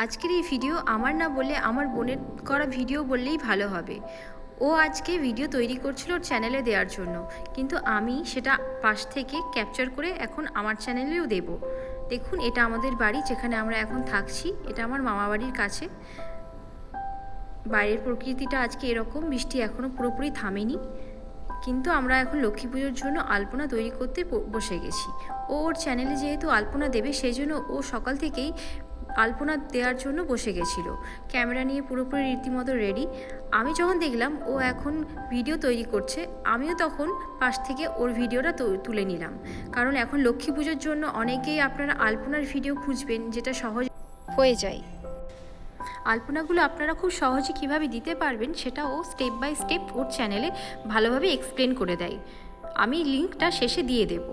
আজকের এই ভিডিও আমার না বলে আমার বোনের করা ভিডিও বললেই ভালো হবে। ও আজকে ভিডিও তৈরি করছিল ওর চ্যানেলে দেওয়ার জন্য। কিন্তু আমি সেটা পাশ থেকে ক্যাপচার করে এখন আমার চ্যানেলেও দেব। দেখুন, এটা আমাদের বাড়ি যেখানে আমরা এখন থাকছি, এটা আমার মামা বাড়ির কাছে। বাইরের প্রকৃতিটা আজকে এরকম, বৃষ্টি এখনও পুরোপুরি থামেনি। কিন্তু আমরা এখন লক্ষ্মী পুজোর জন্য আলপনা তৈরি করতে বসে গেছি। ও ওর চ্যানেলে যেহেতু আলপনা দেবে, সেই জন্য ও সকাল থেকেই আলপনা দেওয়ার জন্য বসে গেছিল। ক্যামেরা নিয়ে পুরোপুরি রীতিমতো রেডি আমি যখন দেখলাম, ও এখন ভিডিও তৈরি করছে, আমিও তখন পাশ থেকে ওর ভিডিওটা তুলে নিলাম। কারণ এখন লক্ষ্মী পুজোর জন্য অনেকেই আপনারা আলপনার ভিডিও খুঁজবেন, যেটা সহজ হয়ে যায়। আলপনাগুলো আপনারা খুব সহজে কীভাবে দিতে পারবেন, সেটা ও স্টেপ বাই স্টেপ ওর চ্যানেলে ভালোভাবে এক্সপ্লেন করে দেয়। আমি লিঙ্কটা শেষে দিয়ে দেব।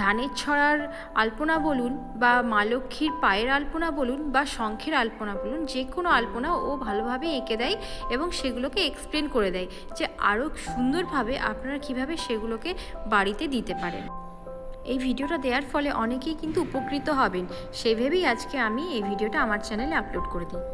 ধানের ছড়ার আলপনা বলুন বা মা লক্ষ্মীর পায়ের আলপনা বলুন বা শঙ্খের আলপনা বলুন, যে কোনো আলপনা ও ভালোভাবে এঁকে দেয় এবং সেগুলোকে এক্সপ্লেন করে দেয় যে আরও সুন্দরভাবে আপনারা কীভাবে সেগুলোকে বাড়িতে দিতে পারেন। এই ভিডিওটা দেওয়ার ফলে অনেকেই কিন্তু উপকৃত হবেন। সেই ভেবেই আজকে আমি এই ভিডিওটা আমার চ্যানেলে আপলোড করে দিই।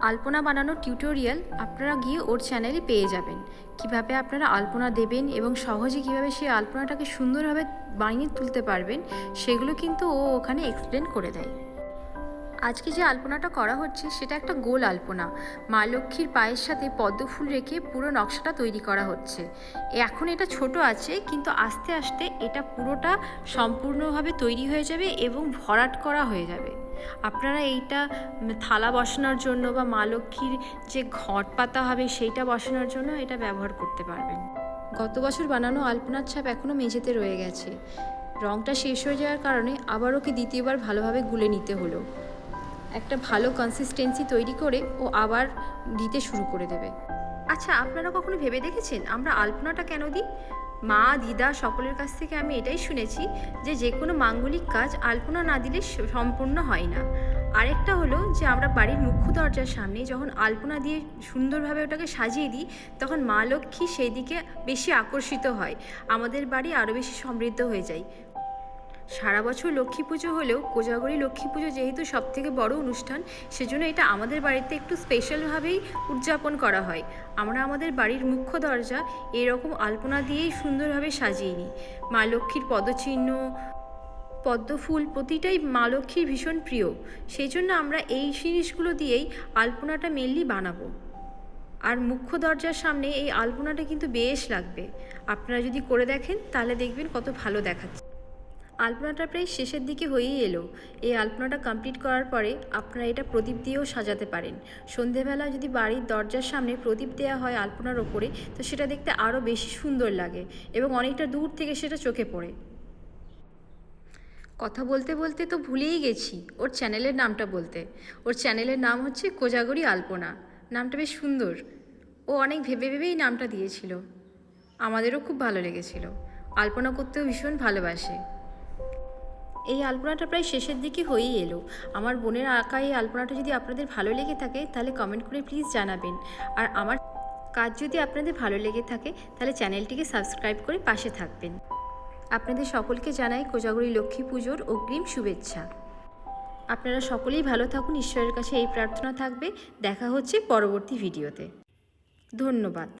আলপনা বানানোর টিউটোরিয়াল আপনারা গিয়ে ওর চ্যানেলে পেয়ে যাবেন। কীভাবে আপনারা আলপনা দেবেন এবং সহজে কীভাবে সেই আলপনাটাকে সুন্দরভাবে বানিয়ে তুলতে পারবেন, সেগুলো কিন্তু ও ওখানে এক্সপ্লেন করে দেয়। আজকে যে আলপনাটা করা হচ্ছে, সেটা একটা গোল আলপনা। মা লক্ষ্মীর পায়ের সাথে পদ্ম ফুল রেখে পুরো নকশাটা তৈরি করা হচ্ছে। এখন এটা ছোট আছে, কিন্তু আস্তে আস্তে এটা পুরোটা সম্পূর্ণভাবে তৈরি হয়ে যাবে এবং ভরাট করা হয়ে যাবে। আপনারা এইটা থালা বসানোর জন্য বা মা লক্ষ্মীর যে ঘট পাতা হবে, সেইটা বসানোর জন্য এটা ব্যবহার করতে পারবেন। গত বছর বানানো আলপনার ছাপ এখনও মেঝেতে রয়ে গেছে। রঙটা শেষ হয়ে যাওয়ার কারণে আবার ওকে দ্বিতীয়বার ভালোভাবে গুলে নিতে হলো। একটা ভালো কনসিস্টেন্সি তৈরি করে ও আবার দিতে শুরু করে দেবে। আচ্ছা আপনারা কখনো ভেবে দেখেছেন আমরা আলপনাটা কেন দিই? মা, দিদা সকলের কাছ থেকে আমি এটাই শুনেছি যে যে কোনো মাঙ্গলিক কাজ আলপনা না দিলে সম্পূর্ণ হয় না। আরেকটা হলো যে আমরা বাড়ির মুখ্য দরজার সামনে যখন আলপনা দিয়ে সুন্দরভাবে ওটাকে সাজিয়ে দিই, তখন মা লক্ষ্মী সেই দিকে বেশি আকর্ষিত হয়। আমাদের বাড়ি আরও বেশি সমৃদ্ধ হয়ে যায়। সারা বছর লক্ষ্মী পুজো হলেও কোজাগরী লক্ষ্মী পুজো যেহেতু সব থেকে বড় অনুষ্ঠান, সেজন্য এটা আমাদের বাড়িতে একটু স্পেশালভাবেই উদযাপন করা হয়। আমরা আমাদের বাড়ির মুখ্য দরজা এরকম আলপনা দিয়েই সুন্দরভাবে সাজিয়ে নিই। মা লক্ষ্মীর পদচিহ্ন পদ্ম ফুল প্রতিটাই মা লক্ষ্মীর ভীষণ প্রিয়। সেই জন্য আমরা এই জিনিসগুলো দিয়েই আলপনাটা মেনলি বানাবো। আর মুখ্য দরজার সামনে এই আলপনাটা কিন্তু বেশ লাগবে। আপনারা যদি করে দেখেন, তাহলে দেখবেন কত ভালো দেখাচ্ছে। আলপনাটা প্রায় শেষের দিকে হয়েই এলো। এই আলপনাটা কমপ্লিট করার পরে আপনারা এটা প্রদীপ দিয়েও সাজাতে পারেন। সন্ধেবেলা যদি বাড়ির দরজার সামনে প্রদীপ দেওয়া হয় আলপনার ওপরে, তো সেটা দেখতে আরও বেশি সুন্দর লাগে এবং অনেকটা দূর থেকে সেটা চোখে পড়ে। কথা বলতে বলতে তো ভুলেই গেছি, ওর চ্যানেলের নামটা বলতে। ওর চ্যানেলের নাম হচ্ছে কোজাগরি আলপনা। নামটা বেশ সুন্দর। ও অনেক ভেবে ভেবেই নামটা দিয়েছিল। আমাদেরও খুব ভালো লেগেছিল। আলপনা করতেও ভীষণ ভালোবাসে। এই আলপনাটা প্রায় শেষের দিকে হয়েই এলো। আমার বোনের আঁকা এই আলপনাটা যদি আপনাদের ভালো লেগে থাকে, তাহলে কমেন্ট করে প্লিজ জানাবেন। আর আমার কাজ যদি আপনাদের ভালো লেগে থাকে, তাহলে চ্যানেলটিকে সাবস্ক্রাইব করে পাশে থাকবেন। আপনাদের সকলকে জানাই কোজাগরি লক্ষ্মী পুজোর অগ্রিম শুভেচ্ছা। আপনারা সকলেই ভালো থাকুন, ঈশ্বরের কাছে এই প্রার্থনা থাকবে। দেখা হচ্ছে পরবর্তী ভিডিওতে। ধন্যবাদ।